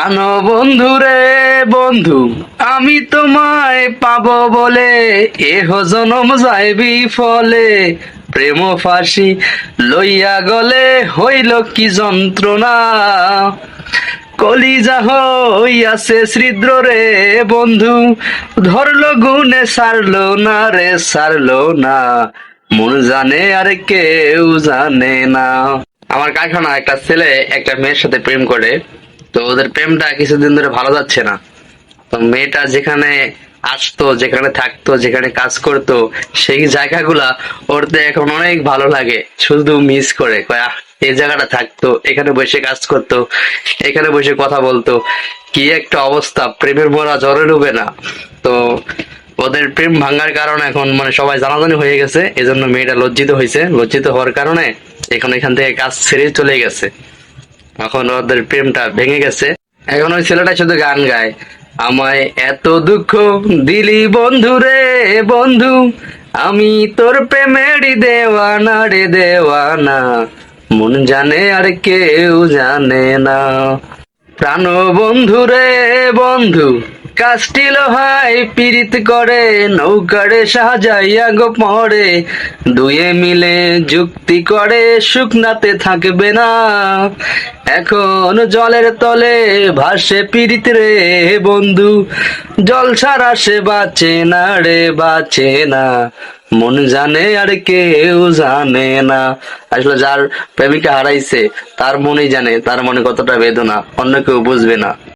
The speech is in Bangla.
প্রাণ বন্ধু রে বন্ধু, আমি তোমায় পাব বলে, এহ জনম যাইবি ফলে প্রেম ফাঁসি লইয়া গলে হইল কি যন্ত্রণা। কলিজা হইয়াছে শ্রীদ্র রে বন্ধু, ধরলো গুনে সারলো না রে, সারলো না। মন জানে আর কেউ জানে না। আমার কারখানা একটা ছেলে, একটা মেয়ের সাথে প্রেম করে। তো ওদের প্রেমটা কিছুদিন ধরে ভালো যাচ্ছে না। তো মেয়েটা যেখানে আসতো, যেখানে থাকতো, যেখানে কাজ করতো, সেই জায়গাগুলা ওরতে এখন অনেক ভালো লাগে। শুধু মিস করে এই জায়গাটা থাকতো, এখানে বসে কাজ করতো, এখানে বসে কথা বলতো। কি একটা অবস্থা, প্রেমের মরা জ্বরে ডুবে না। তো ওদের প্রেম ভাঙার কারণে এখন মানে সবাই জানাজানি হয়ে গেছে, এজন্য মেয়েটা লজ্জিত হয়েছে লজ্জিত হওয়ার কারণে এখন এখান থেকে কাজ ছেড়ে চলে গেছে। এখন ওদের প্রেমটা ভেঙে গেছে। এখন ওই ছেলেটা শুধু গান গায়। আমায় এত দুঃখ দিলি বন্ধু রে, বন্ধু। আমি তোর প্রেমেরই দেওয়ানা রে, দেওয়ানা। মন জানে আর কেউ জানে না। প্রাণ বন্ধু রে, বন্ধু। কাষ্টি লোহাই পীড়িত করে, নৌকারে সাজাইয়া গো পড়ে দুয়ে মিলে যুক্তি করে, শুকনাতে থাকবে না। এখন জলের তলে ভাসে পীড়িত রে বন্ধু। জল ছাড়া সে বাঁচে না রে, বাঁচে না। মন জানে আর কেউ জানে না। আসলে যার প্রেমিকা হারাইছে, তার মনেই জানে, তার মনে কতটা বেদনা, অন্য কেউ বুঝবে না।